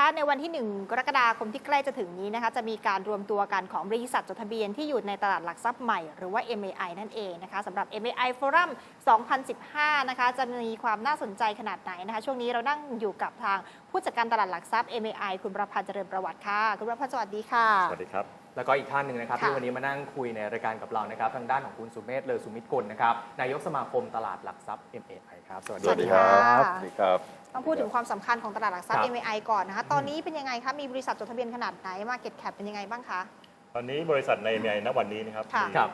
คะในวันที่ 1 กรกฎาคมที่ใกล้จะถึงนี้นะคะ จะมีการรวมตัวกันของบริษัทจดทะเบียนที่อยู่ในตลาดหลักทรัพย์ใหม่หรือว่า MAI นั่นเองนะคะสำหรับ MAI Forum 2015 นะคะ จะมีความน่าสนใจขนาดไหนนะคะ ช่วงนี้เรานั่งอยู่กับทางผู้จัดการตลาดหลักทรัพย์ MAI คุณประพันธ์เจริญประวัติค่ะ คุณประพันธ์สวัสดีค่ะ สวัสดีครับ แล้วก็อีกท่านหนึ่งนะครับค่ะ ที่วันนี้มานั่งคุยในรายการกับเรานะครับทางด้านของคุณสุเมธเลอสุมิตรกุลนะครับนายกสมาคมตลาดหลักทรัพย์ MAI ครับสวัสดี สวัสดีคครัรับ บ สวัสดีครับ ต้องพูดถึงความสำคัญของตลาดหลักทรัพย์ ครับ MAI ก่อนนะคะ ตอนนี้เป็นยังไงคะ มีบริษัทจดทะเบียนขนาดไหน Market Cap เป็นยังไงบ้างคะ ตอนนี้บริษัทในเมียณวันนี้นะครับค่ะมีครับ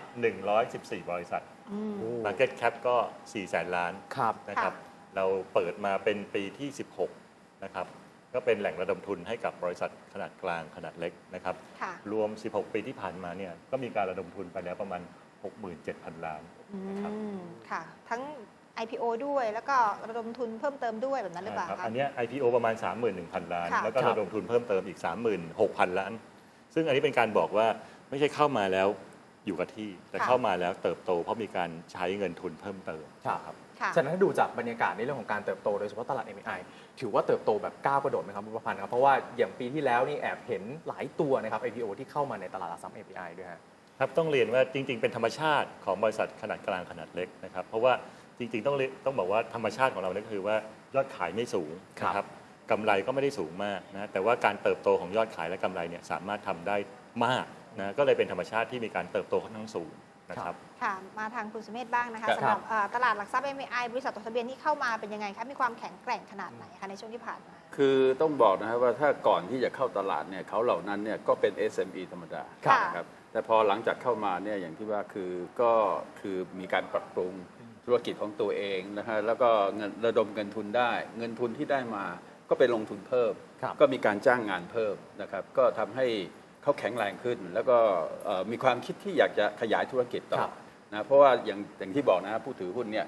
114 บริษัท อืม Market Cap ก็ 4 แสนล้านครับ นะครับ เราเปิดมาเป็นปีที่ 16 นะครับ ก็เป็นแหล่งระดมทุนให้กับบริษัทขนาดกลางขนาดเล็กนะครับค่ะรวม 16 ปีที่ผ่านมาเนี่ยก็มีการระดมทุนไปแล้วประมาณ 67,000 ล้าน อืนะครับ มค่ะ ทั้ง IPO ด้วยแล้วก็ระดมทุนเพิ่มเติมด้วยแบบนั้นหรือเปล่าใช่ครับคะ อันเนี้ย IPO ประมาณ 31,000 ล้าน ค่ะ แล้วก็ครับระดมทุนเพิ่มเติมอีก 36,000 ล้าน ซึ่งอันนี้เป็นการบอกว่าไม่ใช่เข้ามาแล้ว อยู่กับที่ แต่ค่ะ เข้ามาแล้วเติบโตเพราะมีการใช้เงินทุนเพิ่มเติมครับครับค่ะ ฉะนั้นถ้าดูจากบรรยากาศในเรื่องของการเติบโตโดยเฉพาะตลาด MAI ถือว่าเติบโตแบบก้าวกระโดดไหมครับคุณประพันธ์ครับ เพราะว่าอย่างปีที่แล้วนี่แอบเห็นหลายตัวนะครับ IPO ที่เข้ามาในตลาดหลักทรัพย์ MAI ด้วยฮะ ครับต้องเรียนว่าจริง ๆ เป็นธรรมชาติของบริษัทขนาดกลางขนาดเล็กนะครับ เพราะว่าจริง ๆ ต้องเรียนต้องบอกว่าธรรมชาติของเราเนี่ยก็คือว่ายอดขายไม่สูงครับ นะครับกำไรก็ไม่ได้สูงมากนะแต่ว่าการเติบโตของยอดขายและกำไรเนี่ยสามารถทำได้มาก นะก็เลยเป็นธรรมชาติที่มีการเติบโตค่อนข้างสูงนะครับค่ะมาทางคุณสุเมธบ้างนะคะครับสำหรับเอ่อตลาดหลักทรัพย์ MAI บริษัทจดทะเบียนที่เข้ามาเป็นยังไงคะมีความแข็งแกร่งขนาดไหนคะในช่วงที่ผ่านมาคือต้องบอกนะครับว่าถ้าก่อนที่จะเข้าตลาดเนี่ยเขาเหล่านั้นเนี่ยก็เป็น SME ธรรมดาค่ะนะครับแต่พอหลังจากเข้ามาเนี่ยอย่างที่ว่าคือก็คือมีการปรับปรุงธุรกิจของตัวเองนะฮะแล้วก็เงินระดมเงินทุนได้ เงินทุนที่ได้มาก็ไปลงทุนเพิ่มครับก็มีการจ้างงานเพิ่มนะครับก็ทำให้ เขาแข็งแรงขึ้น แล้วก็เอ่อมีความคิดที่อยากจะขยายธุรกิจต่อครับนะเพราะว่าอย่างอย่างที่บอกนะผู้ถือหุ้นเนี่ย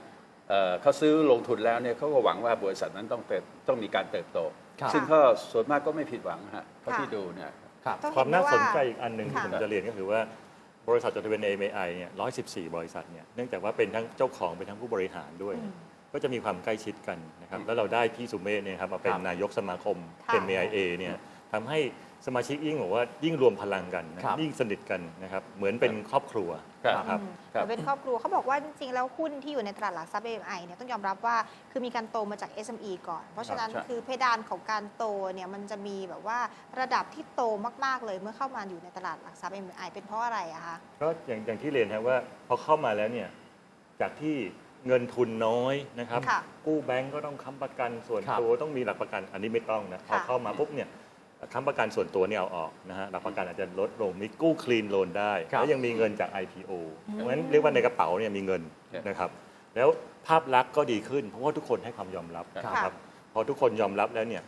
เอ่อเขาซื้อลงทุนแล้วเนี่ยเขาก็หวังว่าบริษัทนั้นต้องเติบต้องมีการเติบโตครับซึ่งก็ส่วนมากก็ไม่ผิดหวังฮะเท่าค่ะที่ดูเนี่ยครับต้องความเห็น่าได้สว่นใจอีกอันหนึ่งที่ค่ะผมจะเรียนก็คือว่าบริษัทจดทะเบียน AMI เนี่ย114 บริษัทเนี่ย เนื่องจากว่าเป็นทั้งเจ้าของเป็นทั้งผู้บริหารด้วยอืมก็จะมีความใกล้ชิดกันนะครับ แล้วเราได้พี่สุเมธเนี่ยครับมาเป็นครับนายกสมาคมค่ะ MAIA เนี่ย ทำให้สมาชิกยิ่งบอกว่ายิ่งรวมพลังกันนะครับยิ่งสนิทกันนะครับเหมือนเป็นครอบครัวครับนะครับอืมครับแต่เป็นครอบครัวเขาบอกว่าจริงๆ แล้วหุ้นที่อยู่ในตลาดหลักทรัพย์ MI เนี่ยต้องยอมรับว่าคือมีการโตมาจาก SME ก่อน เพราะฉะนั้นครับใช่คือเพดานของการโตเนี่ยมันจะมีแบบว่าระดับที่โตมากๆเลยเมื่อเข้ามาอยู่ในตลาดหลักทรัพย์ MI เป็นเพราะอะไรอะคะก็อย่างอย่างที่เรียนครับว่าพอเข้ามาแล้วเนี่ยจากที่เงินทุนน้อยนะครับค่ะกู้แบงก์ก็ต้องค้ำประกันส่วนครับตัวต้องมีหลักประกันอันนี้ไม่ต้องนะพอค่ะเข้ามาปุ๊บเนี่ย ค้ำประกันส่วนตัวเนี่ยเอาออกนะฮะหลักประกันอาจจะลดลงมีกู้คลีนโลนได้ครับแล้วยังมีเงินจาก IPO อืมเพราะฉะนั้นเรียกว่าในกระเป๋าเนี่ยมีเงินครับนะครับแล้วภาพลักษณ์ก็ดีขึ้นเพราะว่าทุกคนให้ความยอมรับค่ะนะครับพอทุกคนยอมรับแล้วเนี่ย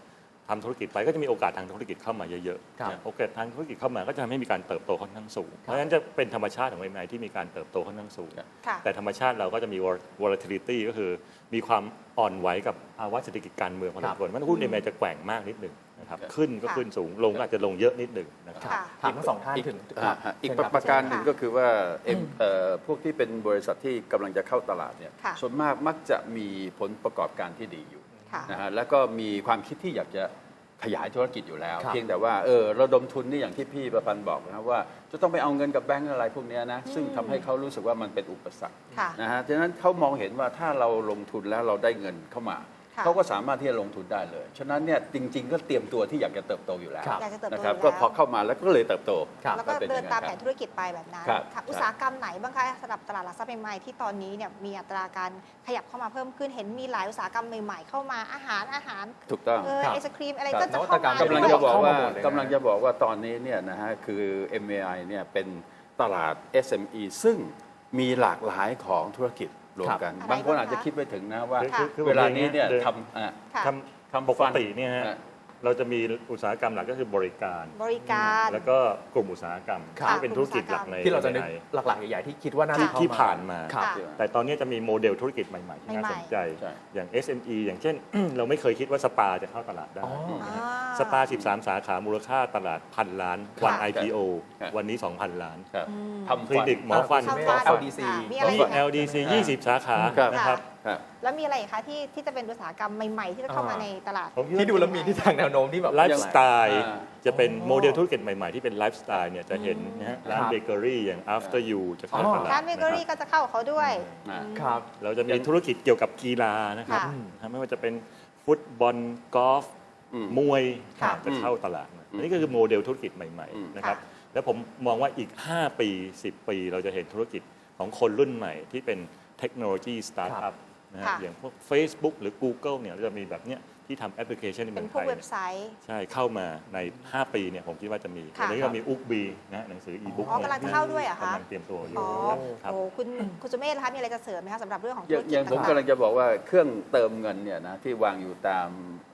ทำธุรกิจไปก็จะมีโอกาสทางธุรกิจเข้ามาเยอะครับๆโอกาสทางธุรกิจเข้ามาก็จะทำให้มีการเติบโตค่อนข้างสูง เพราะฉะนั้นจะเป็นธรรมชาติของ MI ที่มีการเติบโตค่อนข้างสูงค่ะแต่ธรรมชาติเราก็จะมี volatility ก็คือ มีความอ่อนไหวกับภาวะเศรษฐกิจการเมืองพอสมควรมันหุ้น MI จะแกว่งมากนิดหนึ่ง นะครับครับ ขึ้นก็ค่ะขึ้นสูงลงก็อาจจะลงเยอะนิดหนึ่งนะครับ ค่ะ ถามทั้งสองท่านอีกถึงอ่าฮะอีกเชิญคบ ประการหนึ่งค่ะก็คือว่าเอ็มเอ่อพวกที่เป็นบริษัทที่กำลังจะเข้าตลาดเนี่ยค่ะ ส่วนมากมักจะมีผลประกอบการที่ดีอยู่ค่ะ นะฮะแล้วก็มีความคิดที่อยากจะขยายธุรกิจอยู่แล้ว ครับเพียงแต่ว่าเออระดมทุนนี่อย่างที่พี่ประพันธ์บอกนะครับว่าจะต้องไปเอาเงินกับแบงก์อะไรพวกเนี้ยนะซึ่งทำให้เขารู้สึกว่ามันเป็นอุปสรรค ค่ะ นะฮะ ฉะนั้นเขามองเห็นว่าถ้าเราลงทุนแล้วเราได้เงินเข้ามาค่ะ เขาก็สามารถที่จะลงทุนได้เลย ฉะนั้นเนี่ยจริง ๆ ก็เตรียมตัวที่อยากจะเติบโตอยู่แล้วครับอยากจะเติบโตนะครับอยู่ก็แล้วพอเข้ามาแล้วก็เลยเติบโตครับแล้วก็ป็เดินอย่งตามคแผรับนธุรกิจไปแบบนั้นครับค่ะอุตสาหกรรมไหนบ้างคะสำหรับตลาดหลักทรัพย์ใหม่ที่ตอนนี้เนี่ยมีอัตราการขยับเข้ามาเพิ่มขึ้นเห็นมีหลายอุตสาหกรรมใหม่ๆเข้ามาอาหารอาหารถูกต้องเออครับไอศครีมอะไรครับก็จะเข้ามากำำลังด้วยจะบอกว่าเข้ามาหมดเลยนะกำลังจะบอกว่าตอนนี้เนี่ยนะฮะคือ MAI เนี่ยเป็นตลาด SME ซึ่งมีหลากหลายของธุรกิจ รวมกันครับบางคนอะไรบ้างอาจจะคิดไปถึงนะว่า คือคือเวลานี้เนี่ยเดิน ทำอะ ค่ะททำำปกติเนี่ยฮะ อะ เราจะมีอุตสาหกรรมหลักก็คือบริการ บริการ แล้วก็กลุ่มอุตสาหกรรมครับ ที่เป็นธุรกิจหลักในที่เราจะนึกในหลักๆใหญ่ๆที่คิดว่าน่าที่จะเข้าที่มาผ่านมา ครับ ค่ะ แต่ตอนนี้จะมีโมเดลธุรกิจใหม่ ๆ ที่น่าสนใจใช่อย่าง SME อย่างเช่น เราไม่เคยคิดว่าสปาจะเข้าตลาดได้ อ๋อ อ่า สปา 13 สาขามูลค่าตลาดพันล้าน วัน ค่ะ IPO ครับ วันนี้ 2,000 ล้าน ครับอืม ทำคลินิกหมอฟัน เข้าไม่ฟันเอา LDC อ่ามีอะไรมีอีกคะ LDC อ่า20 สาขาครับ นะครับ ครับ แล้วมีอะไรอีกคะที่ที่จะเป็นอุตสาหกรรมใหม่ ๆ ที่จะเข้ามาอ่า ในตลาด ผมคิดว่าที่ดูแล้วมีทิศทางแนวโน้มที่แบบ ไลฟ์สไตล์อ่าจะเป็นอ๋อโมเดลธุรกิจใหม่ ๆ ที่เป็นไลฟ์สไตล์เนี่ยจะเห็นนะฮะร้านครับเบเกอรี่อย่าง after you จะเข้าอ๋อตลาดร้านเบเกอรี่นะคก็จะเข้ากับเขาด้วย อ่าอืมครับ เราจะมีธุรกิจเกี่ยวกับกีฬานะครับค่ะนะไม่ว่าจะเป็นฟุตบอลกอล์ฟอืมมวยค่ะ จะเข้าตลาดมาอืมอันนี้ก็คือโมเดลธุรกิจใหม่อืม ๆนะครับค่ะแล้วผมมองว่าอีก 5 ปี 10 ปี เราจะเห็นธุรกิจของคนรุ่นใหม่ที่เป็นเทคโนโลยีสตาร์ทอัพ นะฮะค่ะ อย่างพวก Facebook หรือ Google เนี่ยเราจะมีแบบเนี้ยที่ทำแอปพลิเคชันในเป็เมืนองพไทวกยเว็บไซต์ ใช่เข้ามาใน 5 ปีเนี่ยผมคิดว่าจะมีค่ะวันนี้ก็มีอุกบีนะฮะหนังสืออีบุ๊กอ๋อกำลังจะเข้าด้วยเหรอคะ กำลังเตรียมตัวอยู่อ๋อครับโอ้คุณคุณสุเมธนะคะมีอะไรจะเสริมไหมคะสำหรับเรื่องของอธุย่ารงกิจอย่างผมต่างกำลังจะบอกว่าเครื่องเติมเงินเนี่ยนะที่วางอยู่ตาม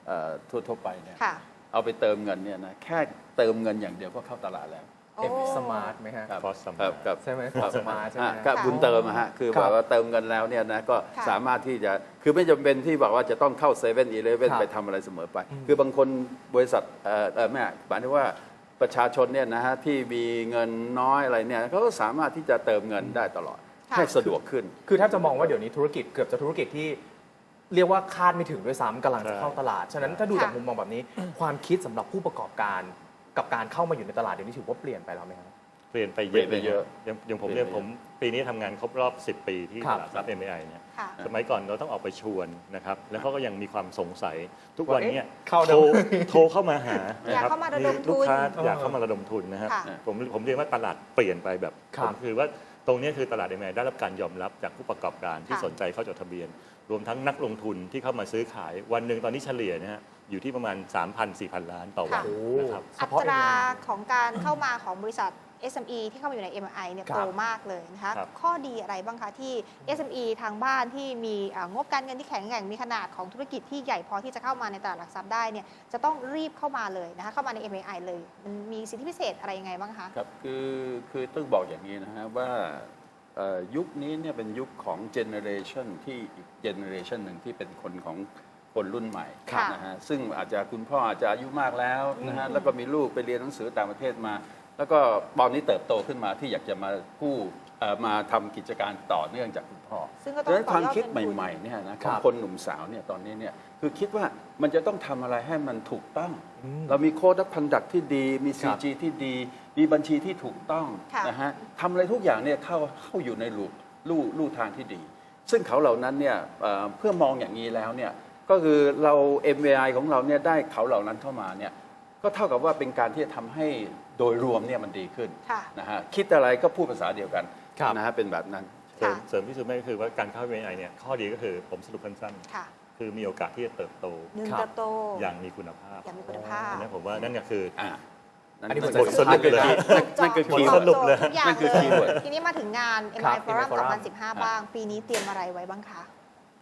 เอ่อทั่วๆไปเนี่ยๆค่ะ เอาไปเติมเงินเนี่ยนะแค่เติมเงินอย่างเดียวก็เข้าตลาดแล้วโอ้ เอฟสมาร์ทไหมฮะ ครับ Fast Smart ครับครับใช่ไหมฟอสมาร์ทใช่ไหมอะฮะก็บุญเติมอะฮะคือครับแบบว่าเติมเงินแล้วเนี่ยนะก็ค่ะสามารถที่จะคือไม่จำเป็นที่บอกว่าจะต้องเข้าเซเว่นอีเลฟเว่นครับไปทำอะไรเสมอไปอืมคือบางคนบริษัทเอ่อเอ่อแม่หมายถึงว่าประชาชนเนี่ยนะฮะที่มีเงินน้อยอะไรเนี่ยเขาก็สามารถที่จะเติมเงินได้ตลอดค่ะ ให้สะดวกขึ้น คือถ้าจะมองว่าเดี๋ยวนี้ธุรกิจเกือบจะธุรกิจที่เรียกว่าคาดไม่ถึงด้วยซ้ำกำลังจะเข้าตลาด ฉะนั้นถ้าดูจากค่ะมุมมองแบบนี้ ความคิดสำหรับผู้ประกอบการ กับการเข้ามาอยู่ในตลาดเดี๋ยวนี้ถือว่าเปลี่ยนไปแล้วไหมครับ เปลี่ยนไปเยเปลี่ยอะนไปเยอะอย่างอย่างผมเปลี่เนี่ยยนไปผมปีนี้ทำงานครบรอบ 10 ปีที่ครัตบลาดทรัพย์ MAI เนี่ย ค่ะ สมัยก่อนเราต้องออกไปชวนนะครับ แล้วเขาก็ยังมีความสงสัย ทุกวันเนี้ว่าเอ๊ะเข้าโทรได้โทรเข้ามาหาอยากนะครับเข้ามาระดมทุนลูกค้าเอออยากเข้ามาระดมทุนนะครับ ค่ะ ผมผมเรียกว่าตลาดเปลี่ยนไปแบบครัผบมคือว่า ตรงเนี้ยคือตลาด MAI ได้รับการยอมรับจากผู้ประกอบการที่ค่ะสนใจเข้าจดทะเบียน รวมทั้งนักลงทุนที่เข้ามาซื้อขาย วันหนึ่งตอนนี้เฉลี่ยนะฮะอยู่ที่ประมาณ 3,000-4,000 ล้านต่อวันโอ้นะครับเฉอัพาะตรา MI ของการเข้ามาของบริษัท SME ที่เข้ามาอยู่ใน MI เนี่ยครับโตมากเลยนะคะครับ ข้อดีอะไรบ้างคะที่ SME ทางบ้านที่มีอ่างบการเงินที่แข็งแกร่งมีขนาดของธุรกิจที่ใหญ่พอที่จะเข้ามาในตลาดหลักทรัพย์ได้เนี่ยจะต้องรีบเข้ามาเลยนะคะเข้ามาใน MI เลย มันมีสิทธิพิเศษอะไรยังไงบ้างคะ ครับคือคือต้องบอกอย่างนี้นะฮะว่าเอ่อยุคนี้เนี่ยเป็นยุคของเจเนเรชันที่อีกเจเนเรชันหนึ่งที่เป็นคนของคนรุ่นใหม่ค่ะนะฮะซึ่งอาจจะคุณพ่ออาจจะอายุมากแล้วนะฮะแล้วก็มีลูกไปเรียนหนังสือต่างประเทศมา แล้วก็ตอนนี้เติบโตขึ้นมาที่อยากจะมาผู้เอ่อมาทำกิจการต่อเนื่องจากคุณพ่อซึ่งก็เพต้อราะงฉะนั้นต่ความอยอดคิดเป็นทุนใหม่ๆเนี่ยนะคขรัองบคนหนุ่มสาวเนี่ยตอนนี้เนี่ยคือคิดว่ามันจะต้องทำอะไรให้มันถูกต้องอืมเรามีโค้ดพันดักที่ดี มีครับ 4G ที่ดี มีบัญชีที่ถูกต้องค่ะนะฮะทำอะไรทุกอย่างเนี่ยเข้าเข้าอยู่ในลูกลู่ลู่ทางที่ดี ซึ่งเขาเหล่านั้นเนี่ยเอ่อเพื่อมองอย่างนี้แล้วเนี่ยก็คือเรา MVI ของเราเนี่ยได้เขาเหล่านั้นเข้ามาเนี่ยก็เท่ากับว่าเป็นการที่จะทำให้ โดยรวมเนี่ยมันดีขึ้นค่ะ นะฮะคิดอะไรก็พูดภาษาเดียวกันครับ นะฮะเป็นแบบนั้น เสริมค่ะ เสริมที่สุดไม่ก็คือว่าการเข้า MAI เนี่ยข้อดีก็คือผมสรุปสั้นค่ะๆคือมีโอกาสที่จะเติบโตหนึ่งครับ เติบโต อย่างมีคุณภาพอย่างมีคุณภาพ อันนั้นผมว่านั่นก็คือ อ่านั่นอันนี้นั่นผมคือสรุปเลย นั่นคือตอบคีย์ตเวิอบร์ดสรุปเลย ทุกอย่างนั่นคือเลย keyword ทีนี้มาถึงงาน ครับ MI Forum MI Forum 2015 บ้าง ปีนี้เตรียมอะไรไว้บ้างคะ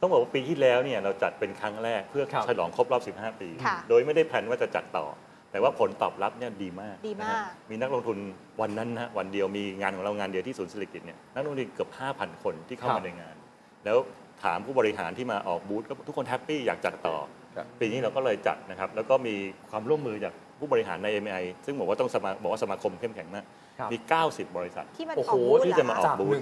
ต้องบอกว่าปีที่แล้วเนี่ยเราจัดเป็นครั้งแรกเพื่อครับ ฉลองครบรอบ 15 ปี ค่ะ โดยไม่ได้แพลนว่าจะจัดต่อ แต่ว่าผลตอบรับเนี่ยดีมากดีมาก นะฮะมีนักลงทุนวันนั้นนะวันเดียวมีงานของเรางานเดียวที่ศูนย์เศรษฐกิจเนี่ยนักลงทุนเกือบ 5,000 คนที่เข้าครัมาบในงาน แล้วถามผู้บริหารที่มาออกบูธก็ทุกคนแฮปปี้อยากจัดต่อ ครับ ปีนี้เราก็เลยจัดนะครับ แล้วก็มีความร่วมมือจากผู้บริหารใน MI ซึ่งบอกว่าต้องสมาบอกว่าสมาคมเข้มแข็งมากครับ มี 90 บริษัท ที่มันโอ้อโห อกบูธที่เหรจะอมาอคะอกจาก บูธ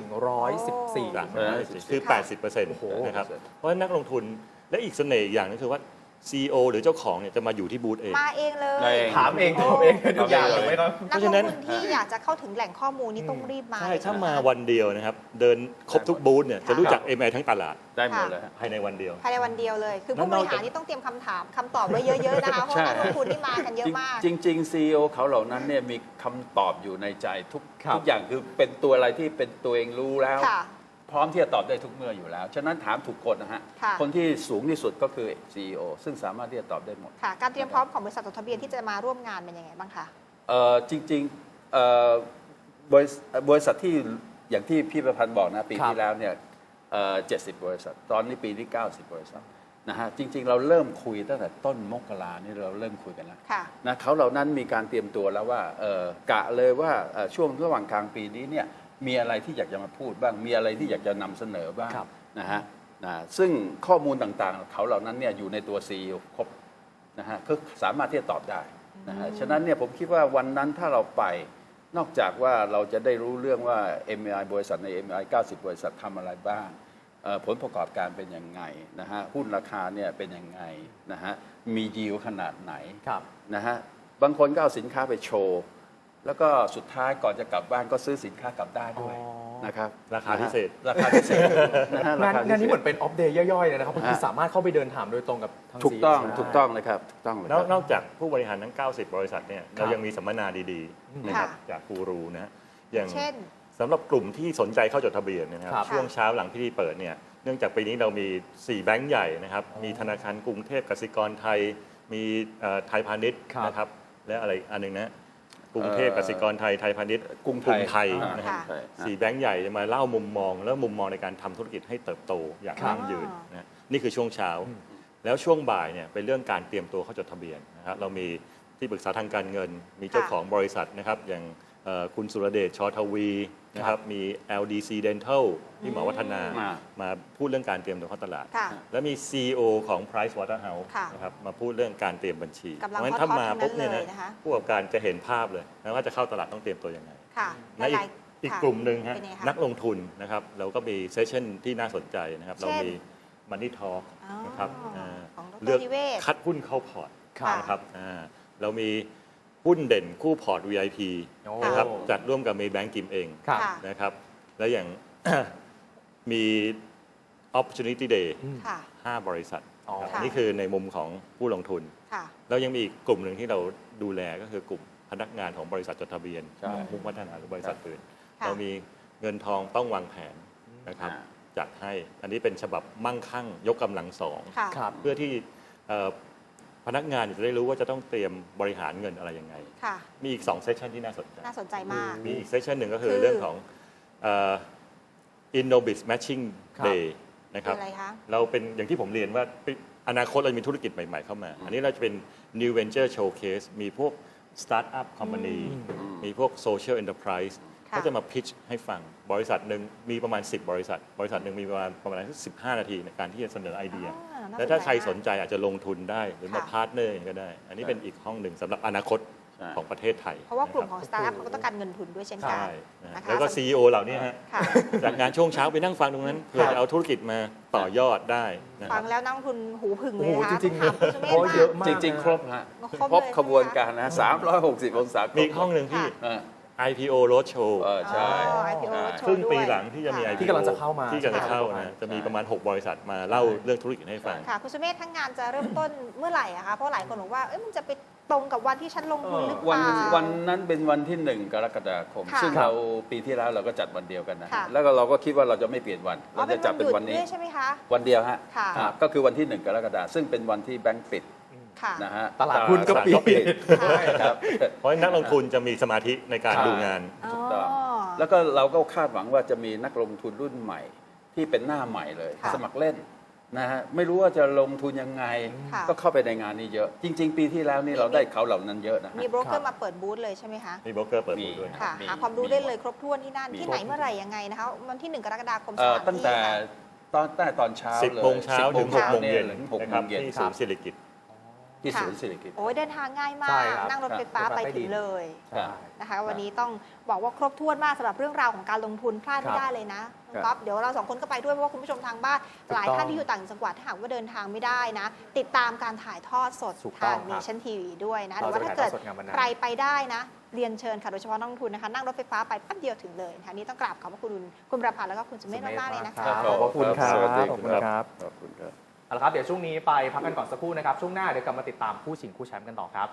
114 จากเออคือ ค่ะ 80เปอร์เซ็นต์โอ้โหนะครับ เพราะฉะนั้นนักลงทุนและอีกเสน่ห์อีกอย่างนึงคือว่า CEO หรือเจ้าของเนี่ยจะมาอยู่ที่บูธเอง มาเองเลยมาเองถามเองตอบเองทุกอย่างเอาเลเลยยไหมครับนักเพลราะฉะงนั้นทุนที่อยากจะเข้าถึงแหล่งข้อมูลนี่ต้องรีบมาใช่เลยถ้านะคะมาวันเดียวนะครับ เดินครบทุกบูธเนี่ยจะรู้จัก MI ทั้งตลาดได้หมดเลยฮะภายในวันเดียวภายในวันเดียวเลย คือแล้วผู้บนอกริจากหารนี่ต้องเตรียมคำถามคำตอบไว้เยอะๆนะคะเพราะใช่ว่านักลงทุนนี่มากันเยอะมากจริงจริงๆ CEO เขาเหล่านั้นเนี่ยมีคำตอบอยู่ในใจทุกครับทุกอย่างคือเป็นตัวอะไรที่เป็นตัวเองรู้แล้วค่ะ พร้อมที่จะตอบได้ทุกเมื่ออยู่แล้ว ฉะนั้นถามถูกคนนะฮะ ค่ะ คนที่สูงที่สุดก็คือ CEO ซึ่งสามารถที่จะตอบได้หมด ค่ะ การเตรียมพร้อมของบริษัทจดทะเบียนที่จะมาร่วมงานเป็นยังไงบ้างคะ เอ่อจริงๆเอ่อบริษัทบริษัทที่อย่างที่พี่ประพันธ์บอกนะปีครับที่แล้วเนี่ยเจ็ดสิบบริษัท ตอนนี้ปีที่ 90 บริษัทนะฮะจริง ๆ เราเริ่มคุยตั้งแต่ต้นมกรานี่เราเริ่มคุยกันแล้วค่ะ นะเขาเหล่านั้นมีการเตรียมตัวแล้วว่าเอ่อกะเลยว่าเอ่อช่วงระหว่างกลางปีนี้เนี่ย มีอะไรที่อยากจะมาพูดบ้าง มีอะไรที่อยากจะนำเสนอบ้างครับ นะฮะนะซึ่งข้อมูลต่างๆ เขาเหล่านั้นเนี่ยอยู่ในตัว CEO ครบนะฮะก็สามารถที่จะตอบได้นะฮะฉะนั้นเนี่ยผมคิดว่าวันนั้นถ้าเราไปนอกจากว่าเราจะได้รู้เรื่องว่า MI บริษัทใน MI 90 บริษัททำอะไรบ้างเอ่อผลประกอบการเป็นยังไงนะฮะหุ้นราคาเนี่ยเป็นยังไงนะฮะมียิวขนาดไหน ครับ นะฮะบางคนก็เอาสินค้าไปโชว์ แล้วก็สุดท้ายก่อนจะกลับบ้านก็ซื้อสินค้ากลับได้ด้วยอ๋อ นะครับราคาพิเศษ ราคาพิเศษนะฮะงานรคพิศษ งานนี้เหมือนเป็นออฟเดย์ย่อยๆเลยนะครับคือฮะสามารถเข้าไปเดินถามโดยตรงกับทาง ถูกต้อง CEO ถูกต้องเลยครับ ถูกต้องเลยนคอรักบนอกจากผู้บริหารทั้ง 90 บริษัทเนี่ยครับเรายังมีสัมมนาดีๆนะครับค่ะ จากกูรูนะฮะอย่างเช่น สำหรับกลุ่มที่สนใจเข้าจดทะเบียนเนยนะคครัรับบ ช่วงเช้าหลังพิธีเปิดเนี่ยเนื่องจากปีนี้เรามี 4 แบงก์ใหญ่นะครับมีธนาคารกรุงเทพกสิกรไทย มีเอ่อไทยพาณิชย์ครับ นะครับและอะไรอีกอันหนึ่งนะ กรุงเทพกสิกรไทยไทยพาณิชย์กรุงไทยไทยอ่านะครับค่ะใช่สี่แบงก์ใหญ่จะมาเล่ามุมมอง แล้วมุมมองในการทำธุรกิจให้เติบโตอย่างครับยั่งยืนนะนี่คือช่วงเช้า แล้วช่วงบ่ายเนี่ยเป็นเรื่องการเตรียมตัวเข้าจดทะเบียนนะครับเรามีที่ปรึกษาทางการเงิน มีเจ้าค่ะของบริษัทนะครับอย่างเอ่อคุณสุรเดชชอทวี นะครับมี LDC Dental ที่หมอวัฒนาอ่า มาพูดเรื่องการเตรียมตัวเข้าตลาด ค่ะ แล้วมี CEO ของ Price Waterhouse ค่ะนะครับมาพูดเรื่องการเตรียมบัญชีกำลังเพราะฉะนั้นฮอถ้าตๆมาทั้งปุ๊บนั้เนี่ยนเลยนะนะคะ ผู้ประกอบการจะเห็นภาพเลยนะว่าจะเข้าตลาดต้องเตรียมตัวยังไง ค่ะและอีกหลายๆอีกค่ะ กลุ่มหนึ่งฮะเป็นไงคะนักลงทุนนะครับเราก็มีเซสชั่นที่น่าสนใจนะครับ เราเช่นมีมันนี่ทอ l k อ๋อนะครับาของดรเลือกนิเวศ คัดหุ้นเข้าพอร์ตค่ะนะครับอ่าเรามี หุ้นเด่นคู่พอร์ต VIP โอ้นะครับจัดร่วมกับเมย์แบงกิมเองครับค่ะนะครับแล้วอย่างมี Opportunity Day อืมค่ะ5บริษัทอ๋อครับค่ะนี่คือในมุมของผู้ลงทุนค่ะแล้วยังมีอีกกลุ่มหนึ่งที่เราดูแลก็คือกลุ่มพนักงานของบริษัทจดทะเบียนใช่มุ่งพัฒนาหรือบริษัทอื่นค่ะเรามีเงินทองต้องวางแผนนะครับอ่าจัดให้ อันนี้เป็นฉบับมั่งคั่งยกกำลังสองค่ะครับเพื่อที่เอ่อ พนักงานจะได้รู้ว่าจะต้องเตรียมบริหารเงินอะไรยังไง ค่ะ มีอีก2เซสชันที่น่าสนใจ น่าสนใจมาก มีอีกเซสชันหนึ่งก็คือคือ เรื่องของเอ่อ Innobis Matching ครับ Day นะคคืรัอบอะไรคะ เราเป็นอย่างที่ผมเรียนว่าเป็นอนาคตเรามีธุรกิจใหม่ๆเข้ามา อันนี้เราจะเป็น New Venture Showcase มีพวก Startup Company มีพวก Social Enterprise ค่ะ ก็จะมาพิชให้ฟัง บริษัทหนึ่งมีประมาณ 10 บริษัท บริษัทหนึ่งมีประมาณประมาณ15 นาทีในการที่จะเสนอไอเดียอ่าน่ แล้วถ้าใครมกสนใจอาจจะลงทุนได้หรือมาค่ะพาร์ทเนอร์ก็ได้ อันนี้เป็นอีกห้องหนึ่งสำหรับอนาคตใช่ของประเทศไทย เพราะว่ากลุ่มนของคบสตาร์ทอัพเขาก็ต้องการเงินทุนด้วยเช่นกันใช่นะนะคะแล้วก็ CEO เหล่านี้ฮะค่ะจากงานช่วงเช้าไปนั่งฟังตรงนั้นเพื่อจะเอาธุรกิจมาต่อยอดได้นะคฟัรังบแล้วนักลงทุนหูผึ่งโอ้เลโหยนะจริงๆถามคุณสุเมธเพราะเยอะมากมากจริง ๆ ครบฮะครบครบเลยขบวนการนะ360องศาครบมีอีกห้องหนึ่งที่เออ IPO Roadshow เออใช่ อ๋อ IPO ใช่ Roadshow ครึ่งปีด้วยหลังที่จะมีค่ะ IPO ที่กำลังจะเข้ามาที่กำลังจะเข้าใช่นะจะมีประมาณ 6 บริษัทมาเล่าเรื่องธุรกิจให้ฟัง ค่ะ คุณสุเมธทั้งงานจะเริ่มต้นเมื่อไหร่อะคะ เพราะหลายคนบอกว่า เอ้ยมันจะไปตรงกับวันที่ฉันลงทุนหรือเปวันล่า วันนั้นเป็นวันที่หนึ่งกรกฎาคม ค่ะซึ่งเราปีที่แล้วเราก็จัดวันเดียวกันนะ ค่ะ แล้วก็เราก็คิดว่าเราจะไม่เปลี่ยนวัน อ๋อเราจะจัดเป็นวันนี้ ด้วยใช่ไหมคะ วันเดียวฮะค่ะอ่าก็คือวันที่หนึ่งกรกฎาคมซึ่งเป็นวันที่แบงก์ปิด ค่ะนะฮะตลาดหุ้นก็ปิดตลาดใช่ครับ เพราะฉะนั้นนักลงทุนจะมีสมาธิในการใช่ ดูงาน ถูกต้องอ๋อแล้วก็เราก็คาดหวังว่าจะมีนักลงทุนรุ่นใหม่ ที่เป็นหน้าใหม่เลย ค่ะสมัครเล่นนะฮะไม่รู้ว่าจะลงทุนยังไง ค่ะ ก็เข้าไปในงานนี้เยอะ จริง ๆ ปีที่แล้วนี่เราได้เขาเหล่านั้นเยอะนะฮะ มีโบรกเกอครัร์บมาเปิดบูธเลยใช่ไหมคะ มีโบรกเกอร์เปิดบูธด้วยมีค่ะ มีหาความรู้ได้เลยครบถ้วนที่นั่น มีที่ไหนเมื่อไหร่ยังไงนะคะวันที่หนึ่งกรกฎาคมสเอ่อถานตั้งที่แต่ค่ะ ตอนตั้งแต่ตอนเช้าสิบเลยโมงเช้า10ถึงหกโมงเย็นถึงหกนะโมครับงเย็นที่ศูนย์ศิริกิต ที่ค่ะ ศูนย์เศรษฐกิจโอ้ยเดินทางง่ายมาใช่ก ครับนั่งรถไฟฟ้าครับไปรถไฟใต้ดิถึนงเลยใช่ นะคะ วันนี้ต้องบอกว่าครบถ้วนมากสำหรับเรื่องราวของการลงทุนพลาดครัไม่บได้เลยนะน้องครับก๊อฟเดี๋ยวเราสองคนก็ไปด้วยเพราะว่าคุณผู้ชมทางบ้านถูกหลายต้องท่านที่อยู่ต่างจังหวัดถ้าหากว่าเดินทางไม่ได้นะ ติดตามการถ่ายทอดสดถูกต้อทางงคเนรับชั่นทีวีด้วยนะหเรารือว่าจะถ้าเกิดถ่ายทอดสดงานวันนั้น ใครไปได้นะ เรียนเชิญค่ะ โดยเฉพาะนักลงทุนนะคะ นั่งรถไฟฟ้าไปแป๊บเดียวถึงเลยนะคะนี่ต้องกราบขอบพระคุณคุณประพันธ์แล้วก็คุณสุเมธมากๆเลยนะคะ ขอบพระคุณครับ สวัสดีขอบคุณครับ ขอบคุณครับ เอาละครับ เดี๋ยวช่วงนี้ไปพักกันก่อนสักครู่นะครับ ช่วงหน้าเดี๋ยวกลับมาติดตามคู่ชิงคู่แชมป์กันต่อครับ